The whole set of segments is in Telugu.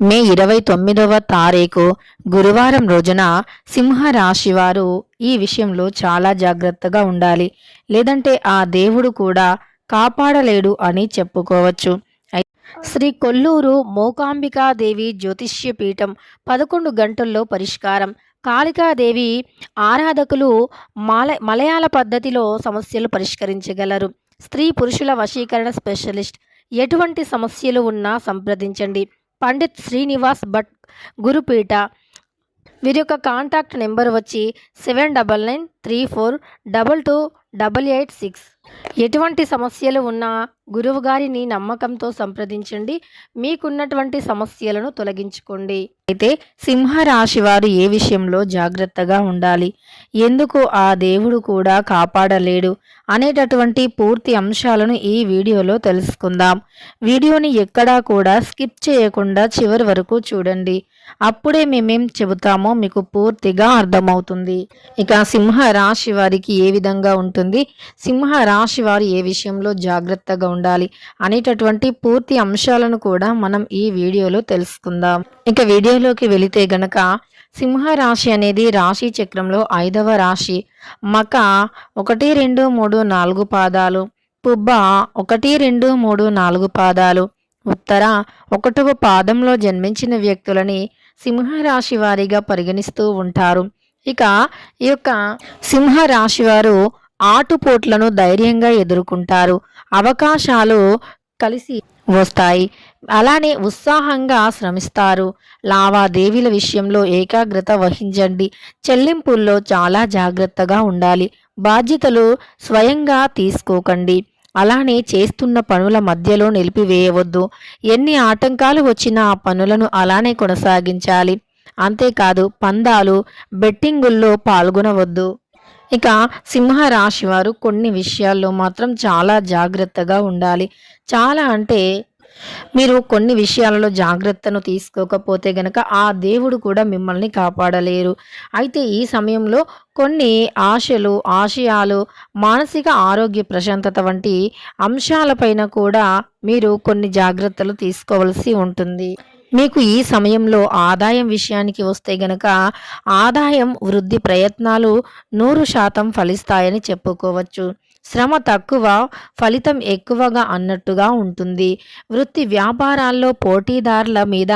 మే ఇరవై తొమ్మిదవ తారీఖు గురువారం రోజున సింహరాశి వారు ఈ విషయంలో చాలా జాగ్రత్తగా ఉండాలి. లేదంటే ఆ దేవుడు కూడా కాపాడలేడు అని చెప్పుకోవచ్చు. శ్రీ కొల్లూరు మూకాంబికాదేవి జ్యోతిష్య పీఠం పదకొండు గంటల్లో పరిష్కారం. కాళికాదేవి ఆరాధకులు మాల మలయాళ పద్ధతిలో సమస్యలు పరిష్కరించగలరు. స్త్రీ పురుషుల వశీకరణ స్పెషలిస్ట్. ఎటువంటి సమస్యలు ఉన్నా సంప్రదించండి. పండిత్ శ్రీనివాస్ భట్ గురుపీఠ. వీరి యొక్క కాంటాక్ట్ నెంబర్ వచ్చి seven double nine three four double two double eight six. ఎటువంటి సమస్యలు ఉన్నా గురువు గారిని నమ్మకంతో సంప్రదించండి. మీకున్నటువంటి సమస్యలను తొలగించుకోండి. అయితే సింహరాశి వారు ఏ విషయంలో జాగ్రత్తగా ఉండాలి? ఎందుకు ఆ దేవుడు కూడా కాపాడలేడు? అనేటటువంటి పూర్తి అంశాలను ఈ వీడియోలో తెలుసుకుందాం. వీడియోని ఎక్కడా కూడా స్కిప్ చేయకుండా చివరి వరకు చూడండి. అప్పుడే మేమేం చెబుతామో మీకు పూర్తిగా అర్థమవుతుంది. ఇక సింహ రాశి వారికి ఏ విధంగా ఉంటుంది? సింహ రాశి వారు ఏ విషయంలో జాగ్రత్తగా ఉండాలి అనేటటువంటి పూర్తి అంశాలను కూడా మనం ఈ వీడియోలో తెలుసుకుందాం. ఇక వీడియోలోకి వెళితే గనక సింహరాశి అనేది రాశి చక్రంలో ఐదవ రాశి. మక ఒకటి రెండు మూడు నాలుగు పాదాలు. పుబ్బ ఒకటి రెండు మూడు నాలుగు పాదాలు. ఉత్తర ఒకటవ పాదంలో జన్మించిన వ్యక్తులని సింహరాశి వారిగా పరిగణిస్తూ ఉంటారు. ఇక ఈ యొక్క సింహరాశి వారు ఆటుపోట్లను ధైర్యంగా ఎదుర్కొంటారు. అవకాశాలు కలిసి వస్తాయి. అలానే ఉత్సాహంగా శ్రమిస్తారు. లావాదేవీల విషయంలో ఏకాగ్రత వహించండి. చెల్లింపుల్లో చాలా జాగ్రత్తగా ఉండాలి. బాధ్యతలు స్వయంగా తీసుకోకండి. అలానే చేస్తున్న పనుల మధ్యలో నిలిపివేయవద్దు. ఎన్ని ఆటంకాలు వచ్చినా ఆ పనులను అలానే కొనసాగించాలి. అంతేకాదు పందాలు బెట్టింగుల్లో పాల్గొనవద్దు. ఇక సింహరాశి వారు కొన్ని విషయాల్లో మాత్రం చాలా జాగ్రత్తగా ఉండాలి. చాలా అంటే మీరు కొన్ని విషయాలలో జాగ్రత్తను తీసుకోకపోతే గనక ఆ దేవుడు కూడా మిమ్మల్ని కాపాడలేరు. అయితే ఈ సమయంలో కొన్ని ఆశలు ఆశయాలు మానసిక ఆరోగ్య ప్రశాంతత వంటి అంశాలపైన కూడా మీరు కొన్ని జాగ్రత్తలు తీసుకోవాల్సి ఉంటుంది. మీకు ఈ సమయంలో ఆదాయం విషయానికి వస్తే గనక ఆదాయం వృద్ధి ప్రయత్నాలు నూరు శాతం ఫలిస్తాయని చెప్పుకోవచ్చు. శ్రమ తక్కువ ఫలితం ఎక్కువగా అన్నట్టుగా ఉంటుంది. వృత్తి వ్యాపారాల్లో పోటీదారుల మీద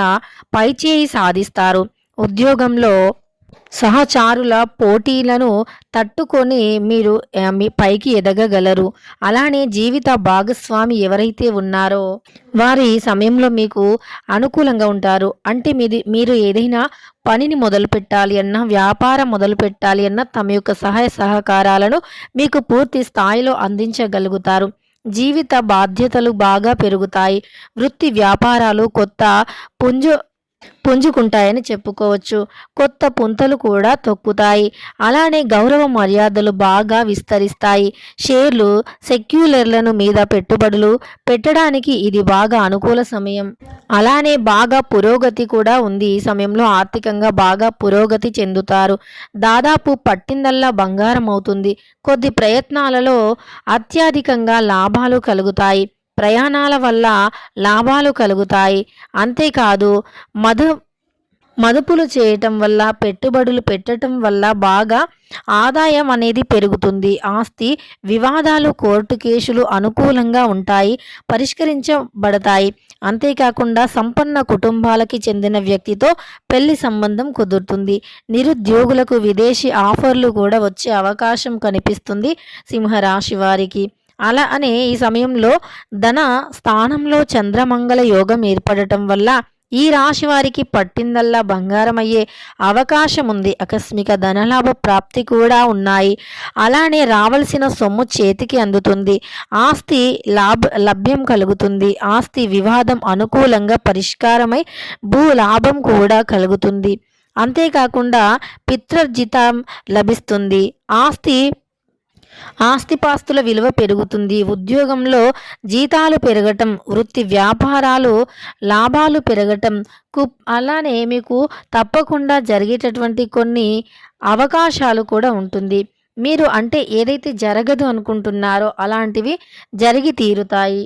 పైచేయి సాధిస్తారు. ఉద్యోగంలో సహచారుల పోటీలను తట్టుకొని మీరు మీ పైకి ఎదగగలరు. అలానే జీవిత భాగస్వామి ఎవరైతే ఉన్నారో వారి సమయంలో మీకు అనుకూలంగా ఉంటారు. అంటే మీది మీరు ఏదైనా పనిని మొదలు పెట్టాలి అన్నా వ్యాపారం మొదలు పెట్టాలి అన్న తమ యొక్క సహాయ సహకారాలను మీకు పూర్తి స్థాయిలో అందించగలుగుతారు. జీవిత బాధ్యతలు బాగా పెరుగుతాయి. వృత్తి వ్యాపారాలు కొత్త పుంజు పుంజుకుంటాయని చెప్పుకోవచ్చు. కొత్త పుంతలు కూడా తొక్కుతాయి. అలానే గౌరవ మర్యాదలు బాగా విస్తరిస్తాయి. షేర్లు సెక్యులర్లను మీద పెట్టుబడులు పెట్టడానికి ఇది బాగా అనుకూల సమయం. అలానే బాగా పురోగతి కూడా ఉంది. ఈ సమయంలో ఆర్థికంగా బాగా పురోగతి చెందుతారు. దాదాపు పట్టిందల్లా బంగారం అవుతుంది. కొద్ది ప్రయత్నాలలో అత్యధికంగా లాభాలు కలుగుతాయి. ప్రయాణాల వల్ల లాభాలు కలుగుతాయి. అంతేకాదు మధు మదుపులు చేయటం వల్ల పెట్టుబడులు పెట్టడం వల్ల బాగా ఆదాయం అనేది పెరుగుతుంది. ఆస్తి వివాదాలు కోర్టు కేసులు అనుకూలంగా ఉంటాయి పరిష్కరించబడతాయి. అంతేకాకుండా సంపన్న కుటుంబాలకి చెందిన వ్యక్తితో పెళ్ళి సంబంధం కుదురుతుంది. నిరుద్యోగులకు విదేశీ ఆఫర్లు కూడా వచ్చే అవకాశం కనిపిస్తుంది సింహరాశి వారికి. అలా అనే ఈ సమయంలో ధన స్థానంలో చంద్రమంగళ యోగం ఏర్పడటం వల్ల ఈ రాశి వారికి పట్టిందల్లా బంగారమయ్యే అవకాశం ఉంది ఆకస్మిక ధనలాభ ప్రాప్తి కూడా ఉన్నాయి. అలానే రావలసిన సొమ్ము చేతికి అందుతుంది. ఆస్తి లాభ లభ్యం కలుగుతుంది. ఆస్తి వివాదం అనుకూలంగా పరిష్కారమై భూ లాభం కూడా కలుగుతుంది. అంతేకాకుండా పిత్రర్జితం లభిస్తుంది. ఆస్తి ఆస్తిపాస్తుల విలువ పెరుగుతుంది. ఉద్యోగంలో జీతాలు పెరగటం వృత్తి వ్యాపారాలు లాభాలు పెరగటం కు అలానే మీకు తప్పకుండా జరిగేటటువంటి కొన్ని అవకాశాలు కూడా ఉంటుంది. మీరు అంటే ఏదైతే జరగదు అనుకుంటున్నారో అలాంటివి జరిగి తీరుతాయి.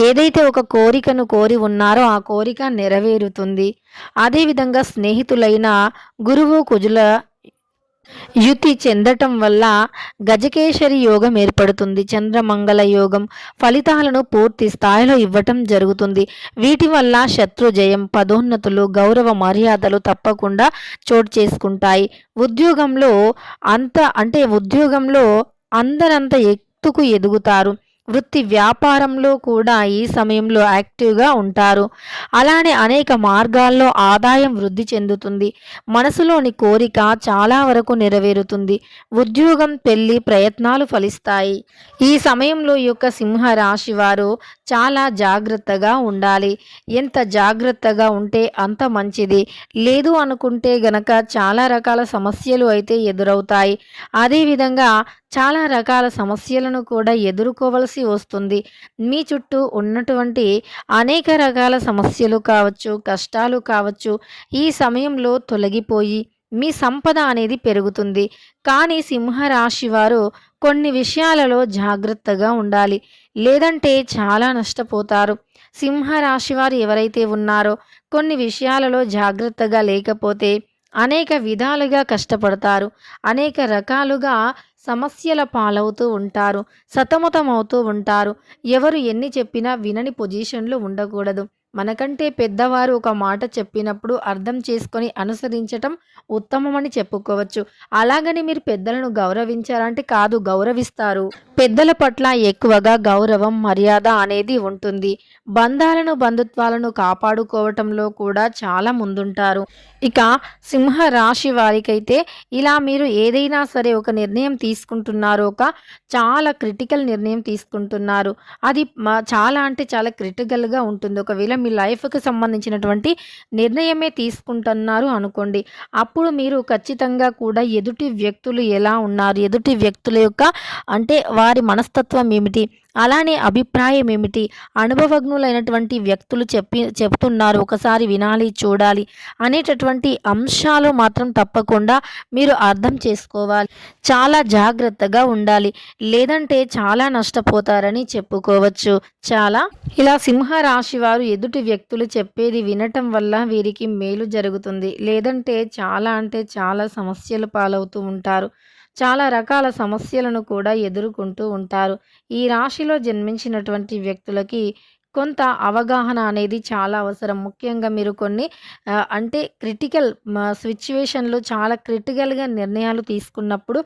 ఏదైతే ఒక కోరికను కోరి ఉన్నారో ఆ కోరిక నెరవేరుతుంది. అదేవిధంగా స్నేహితులైన గురువు కుజుల యుతి చెందటం వల్ల గజకేశరి యోగం ఏర్పడుతుంది. చంద్రమంగళ యోగం ఫలితాలను పూర్తి స్థాయిలో ఇవ్వటం జరుగుతుంది. వీటి వల్ల శత్రు జయం పదోన్నతులు గౌరవ మర్యాదలు తప్పకుండా చోటు చేసుకుంటాయి. ఉద్యోగంలో అంత అంటే ఉద్యోగంలో అందరంత ఎత్తుకు ఎదుగుతారు. వృత్తి వ్యాపారంలో కూడా ఈ సమయంలో యాక్టివ్గా ఉంటారు. అలానే అనేక మార్గాల్లో ఆదాయం వృద్ధి చెందుతుంది. మనసులోని కోరిక చాలా వరకు నెరవేరుతుంది. ఉద్యోగం పెళ్ళి ప్రయత్నాలు ఫలిస్తాయి. ఈ సమయంలో యొక్క సింహ రాశి వారు చాలా జాగ్రత్తగా ఉండాలి. ఎంత జాగ్రత్తగా ఉంటే అంత మంచిది. లేదు అనుకుంటే గనక చాలా రకాల సమస్యలు అయితే ఎదురవుతాయి. అదేవిధంగా చాలా రకాల సమస్యలను కూడా ఎదుర్కోవలసి వస్తుంది. మీ చుట్టూ ఉన్నటువంటి అనేక రకాల సమస్యలు కావచ్చు కష్టాలు కావచ్చు ఈ సమయంలో తొలగిపోయి మీ సంపద అనేది పెరుగుతుంది. కానీ సింహరాశి వారు కొన్ని విషయాలలో జాగ్రత్తగా ఉండాలి. లేదంటే చాలా నష్టపోతారు. సింహరాశి వారు ఎవరైతే ఉన్నారో కొన్ని విషయాలలో జాగ్రత్తగా లేకపోతే అనేక విధాలుగా కష్టపడతారు. అనేక రకాలుగా సమస్యల పాలవుతూ ఉంటారు సతమతమవుతూ ఉంటారు. ఎవరు ఎన్ని చెప్పినా వినని పొజిషన్లు ఉండకూడదు. మనకంటే పెద్దవారు ఒక మాట చెప్పినప్పుడు అర్థం చేసుకొని అనుసరించటం ఉత్తమమని చెప్పుకోవచ్చు. అలాగని మీరు పెద్దలను గౌరవించారంటే కాదు గౌరవిస్తారు. పెద్దల పట్ల ఎక్కువగా గౌరవం మర్యాద అనేది ఉంటుంది. బంధాలను బంధుత్వాలను కాపాడుకోవటంలో కూడా చాలా ముందుంటారు. ఇక సింహ రాశి వారికైతే ఇలా మీరు ఏదైనా సరే ఒక నిర్ణయం తీసుకుంటున్నారు ఒక చాలా క్రిటికల్ నిర్ణయం తీసుకుంటున్నారు. అది చాలా అంటే చాలా క్రిటికల్గా ఉంటుంది. ఒకవేళ మీ లైఫ్కి సంబంధించినటువంటి నిర్ణయమే తీసుకుంటున్నారు అనుకోండి అప్పుడు మీరు ఖచ్చితంగా కూడా ఎదుటి వ్యక్తులు ఎలా ఉన్నారు? ఎదుటి వ్యక్తుల యొక్క అంటే వారి మనస్తత్వం ఏమిటి? అలానే అభిప్రాయం ఏమిటి అనుభవజ్ఞులైనటువంటి వ్యక్తులు చెప్పి చెప్తున్నారు ఒకసారి వినాలి చూడాలి అనేటటువంటి అంశాలు మాత్రం తప్పకుండా మీరు అర్థం చేసుకోవాలి. చాలా జాగ్రత్తగా ఉండాలి. లేదంటే చాలా నష్టపోతారని చెప్పుకోవచ్చు. చాలా. ఇలా సింహ రాశి వారు ఎదుటి వ్యక్తులు చెప్పేది వినటం వల్ల వీరికి మేలు జరుగుతుంది. లేదంటే చాలా అంటే చాలా సమస్యలు పాలవుతూ ఉంటారు. చాలా రకాల సమస్యలను కూడా ఎదుర్కొంటూ ఉంటారు. ఈ రాశిలో జన్మించినటువంటి వ్యక్తులకి కొంత అవగాహన అనేది చాలా అవసరం. ముఖ్యంగా మీరు కొన్ని అంటే క్రిటికల్ సిచ్యువేషన్లో చాలా క్రిటికల్గా నిర్ణయాలు తీసుకున్నప్పుడు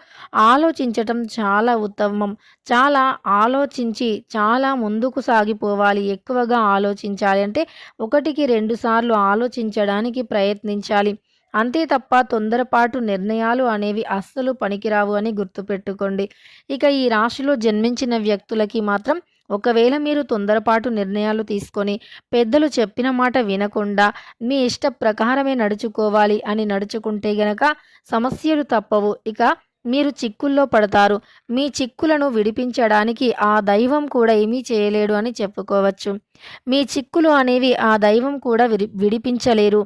ఆలోచించటం చాలా ఉత్తమం. చాలా ఆలోచించి చాలా ముందుకు సాగిపోవాలి. ఎక్కువగా ఆలోచించాలి. అంటే ఒకటికి రెండు సార్లు ఆలోచించడానికి ప్రయత్నించాలి. అంతే తప్ప తొందరపాటు నిర్ణయాలు అనేవి అస్సలు పనికిరావు అని గుర్తుపెట్టుకోండి. ఇక ఈ రాశిలో జన్మించిన వ్యక్తులకి మాత్రం ఒకవేళ మీరు తొందరపాటు నిర్ణయాలు తీసుకొని పెద్దలు చెప్పిన మాట వినకుండా మీ ఇష్ట ప్రకారమే నడుచుకోవాలి అని నడుచుకుంటే గనక సమస్యలు తప్పవు. ఇక మీరు చిక్కుల్లో పడతారు. మీ చిక్కులను విడిపించడానికి ఆ దైవం కూడా ఏమీ చేయలేడు అని చెప్పుకోవచ్చు. మీ చిక్కులు అనేవి ఆ దైవం కూడా విడి విడిపించలేరు.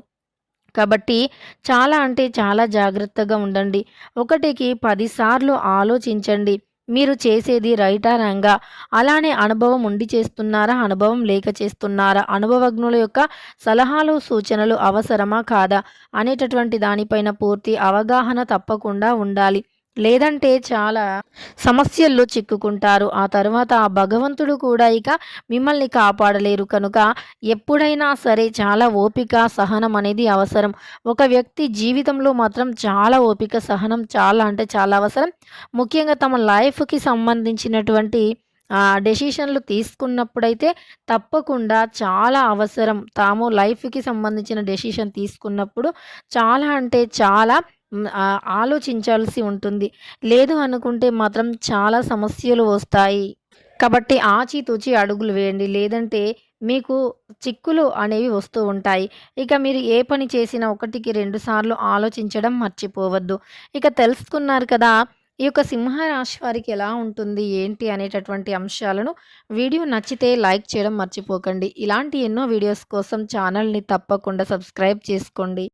కాబట్టి చాలా అంటే చాలా జాగ్రత్తగా ఉండండి. ఒకటికి పదిసార్లు ఆలోచించండి. మీరు చేసేది రైటా రంగా? అలానే అనుభవం ఉండి చేస్తున్నారా? అనుభవం లేక చేస్తున్నారా? అనుభవజ్ఞుల యొక్క సలహాలు సూచనలు అవసరమా కాదా? అనేటటువంటి దానిపైన పూర్తి అవగాహన తప్పకుండా ఉండాలి. లేదంటే చాలా సమస్యల్లో చిక్కుకుంటారు. ఆ తర్వాత ఆ భగవంతుడు కూడా ఇక మిమ్మల్ని కాపాడలేరు. కనుక ఎప్పుడైనా సరే చాలా ఓపిక సహనం అనేది అవసరం. ఒక వ్యక్తి జీవితంలో మాత్రం చాలా ఓపిక సహనం చాలా అంటే చాలా అవసరం. ముఖ్యంగా తమ లైఫ్కి సంబంధించినటువంటి డెసిషన్లు తీసుకున్నప్పుడైతే తప్పకుండా చాలా అవసరం. తాము లైఫ్కి సంబంధించిన డెసిషన్ తీసుకున్నప్పుడు చాలా అంటే చాలా ఆలోచించాల్సి ఉంటుంది. లేదు అనుకుంటే మాత్రం చాలా సమస్యలు వస్తాయి. కాబట్టి ఆచితూచి అడుగులు వేయండి. లేదంటే మీకు చిక్కులు అనేవి వస్తూ ఉంటాయి. ఇక మీరు ఏ పని చేసినా ఒకటికి రెండు సార్లు ఆలోచించడం మర్చిపోవద్దు. ఇక తెలుసుకున్నారు కదా ఈ యొక్క సింహరాశి వారికి ఎలా ఉంటుంది ఏంటి అనేటటువంటి అంశాలను వీడియో నచ్చితే లైక్ చేయడం మర్చిపోకండి. ఇలాంటి ఎన్నో వీడియోస్ కోసం ఛానల్ని తప్పకుండా సబ్స్క్రైబ్ చేసుకోండి.